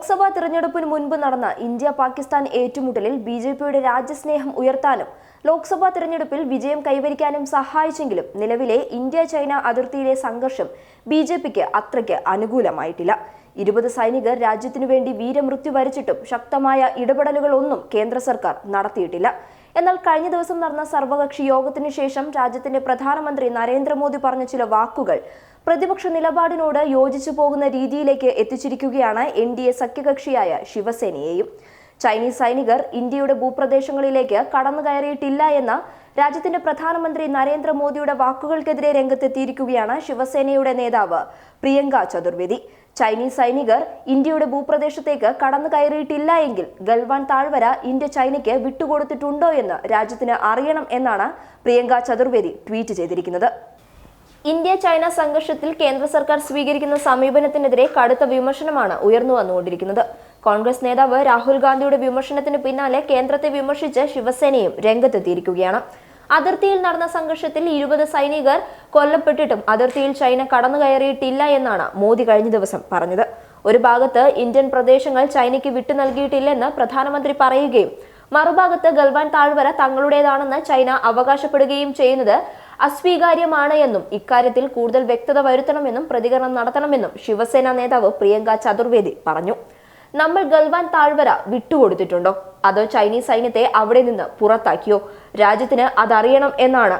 ലോക്സഭാ തിരഞ്ഞെടുപ്പിന് മുൻപ് നടന്ന ഇന്ത്യ പാകിസ്ഥാൻ ഏറ്റുമുട്ടലിൽ ബി ജെ പിയുടെ രാജ്യസ്നേഹം ഉയർത്താനും ലോക്സഭാ തിരഞ്ഞെടുപ്പിൽ വിജയം കൈവരിക്കാനും സഹായിച്ചെങ്കിലും നിലവിലെ ഇന്ത്യ ചൈന അതിർത്തിയിലെ സംഘർഷം ബി ജെ പിക്ക് അത്രയ്ക്ക് അനുകൂലമായിട്ടില്ല. ഇരുപത് സൈനികർ രാജ്യത്തിനു വേണ്ടി വീരമൃത്യു വരിച്ചിട്ടും ശക്തമായ ഇടപെടലുകളൊന്നും കേന്ദ്ര സർക്കാർ നടത്തിയിട്ടില്ല. എന്നാൽ കഴിഞ്ഞ ദിവസം നടന്ന സർവകക്ഷി യോഗത്തിനു ശേഷം രാജ്യത്തിന്റെ പ്രധാനമന്ത്രി നരേന്ദ്രമോദി പറഞ്ഞ ചില വാക്കുകൾ പ്രതിപക്ഷ നിലപാടിനോട് യോജിച്ചു പോകുന്ന രീതിയിലേക്ക് എത്തിച്ചിരിക്കുകയാണ് എൻ ഡി എ സഖ്യകക്ഷിയായ ശിവസേനയെയും. ചൈനീസ് സൈനികർ ഇന്ത്യയുടെ ഭൂപ്രദേശങ്ങളിലേക്ക് കടന്നു കയറിയിട്ടില്ല എന്ന രാജ്യത്തിന്റെ പ്രധാനമന്ത്രി നരേന്ദ്രമോദിയുടെ വാക്കുകൾക്കെതിരെ രംഗത്തെത്തിയിരിക്കുകയാണ് ശിവസേനയുടെ നേതാവ് പ്രിയങ്ക ചതുർവേദി. ചൈനീസ് സൈനികർ ഇന്ത്യയുടെ ഭൂപ്രദേശത്തേക്ക് കടന്നു കയറിയിട്ടില്ല എങ്കിൽ ഗൽവാൻ താഴ്വര ഇന്ത്യ ചൈനയ്ക്ക് വിട്ടുകൊടുത്തിട്ടുണ്ടോ എന്ന് രാജ്യത്തിന് അറിയണം എന്നാണ് പ്രിയങ്ക ചതുർവേദി ട്വീറ്റ് ചെയ്തിരിക്കുന്നത്. ഇന്ത്യ ചൈന സംഘർഷത്തിൽ കേന്ദ്ര സർക്കാർ സ്വീകരിക്കുന്ന സമീപനത്തിനെതിരെ കടുത്ത വിമർശനമാണ് ഉയർന്നു വന്നുകൊണ്ടിരിക്കുന്നത്. കോൺഗ്രസ് നേതാവ് രാഹുൽ ഗാന്ധിയുടെ വിമർശനത്തിന് പിന്നാലെ കേന്ദ്രത്തെ വിമർശിച്ച് ശിവസേനയും രംഗത്തെത്തിയിരിക്കുകയാണ്. അതിർത്തിയിൽ നടന്ന സംഘർഷത്തിൽ ഇരുപത് സൈനികർ കൊല്ലപ്പെട്ടിട്ടും അതിർത്തിയിൽ ചൈന കടന്നുകയറിയിട്ടില്ല എന്നാണ് മോദി കഴിഞ്ഞ ദിവസം പറഞ്ഞത്. ഒരു ഭാഗത്ത് ഇന്ത്യൻ പ്രദേശങ്ങൾ ചൈനയ്ക്ക് വിട്ടു നൽകിയിട്ടില്ലെന്ന് പ്രധാനമന്ത്രി പറയുകയും മറുഭാഗത്ത് ഗൽവാൻ താഴ്വര തങ്ങളുടേതാണെന്ന് ചൈന അവകാശപ്പെടുകയും ചെയ്യുന്നത് അസ്വീകാര്യമാണ് എന്നും ഇക്കാര്യത്തിൽ കൂടുതൽ വ്യക്തത വരുത്തണമെന്നും പ്രതികരണം നടത്തണമെന്നും ശിവസേന നേതാവ് പ്രിയങ്ക ചതുർവേദി പറഞ്ഞു. നമ്മൾ ഗൽവാൻ താഴ്വര വിട്ടുകൊടുത്തിട്ടുണ്ടോ? അതോ ചൈനീസ് സൈന്യത്തെ അവിടെ നിന്ന് പുറത്താക്കിയോ? രാജ്യത്തിന് അതറിയണം എന്നാണ്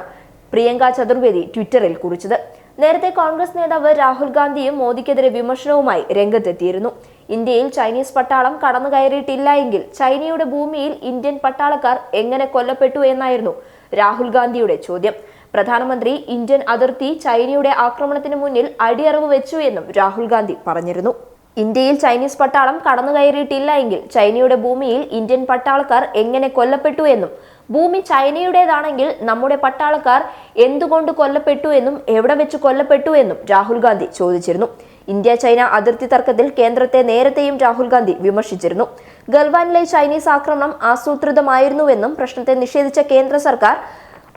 പ്രിയങ്ക ചതുർവേദി ട്വിറ്ററിൽ കുറിച്ചത്. നേരത്തെ കോൺഗ്രസ് നേതാവ് രാഹുൽ ഗാന്ധിയും മോദിക്കെതിരെ വിമർശനവുമായി രംഗത്തെത്തിയിരുന്നു. ഇന്ത്യയിൽ ചൈനീസ് പട്ടാളം കടന്നു കയറിയിട്ടില്ല എങ്കിൽ ചൈനയുടെ ഭൂമിയിൽ ഇന്ത്യൻ പട്ടാളക്കാർ എങ്ങനെ കൊല്ലപ്പെട്ടു എന്നായിരുന്നു രാഹുൽ ഗാന്ധിയുടെ ചോദ്യം. പ്രധാനമന്ത്രി ഇന്ത്യൻ അതിർത്തി ചൈനയുടെ ആക്രമണത്തിന് മുന്നിൽ അടിയറവ് വെച്ചു എന്നും രാഹുൽ ഗാന്ധി പറഞ്ഞിരുന്നു. ഇന്ത്യയിൽ ചൈനീസ് പട്ടാളം കടന്നു കയറിയിട്ടില്ല എങ്കിൽ ചൈനയുടെ ഭൂമിയിൽ ഇന്ത്യൻ പട്ടാളക്കാർ എങ്ങനെ കൊല്ലപ്പെട്ടു എന്നും ഭൂമി ചൈനയുടേതാണെങ്കിൽ നമ്മുടെ പട്ടാളക്കാർ എന്തുകൊണ്ട് കൊല്ലപ്പെട്ടു എന്നും എവിടെ വെച്ച് കൊല്ലപ്പെട്ടു എന്നും രാഹുൽ ഗാന്ധി ചോദിച്ചിരുന്നു. ഇന്ത്യ ചൈന അതിർത്തി തർക്കത്തിൽ കേന്ദ്രത്തെ നേരത്തെയും രാഹുൽ ഗാന്ധി വിമർശിച്ചിരുന്നു. ഗൽവാനിലെ ചൈനീസ് ആക്രമണം ആസൂത്രിതമായിരുന്നുവെന്നും പ്രശ്നത്തെ നിഷേധിച്ച കേന്ദ്ര സർക്കാർ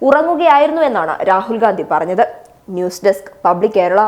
ഉറങ്ങുകയായിരുന്നുവെന്നാണ് രാഹുൽ ഗാന്ധി പറഞ്ഞത്. News desk public Kerala.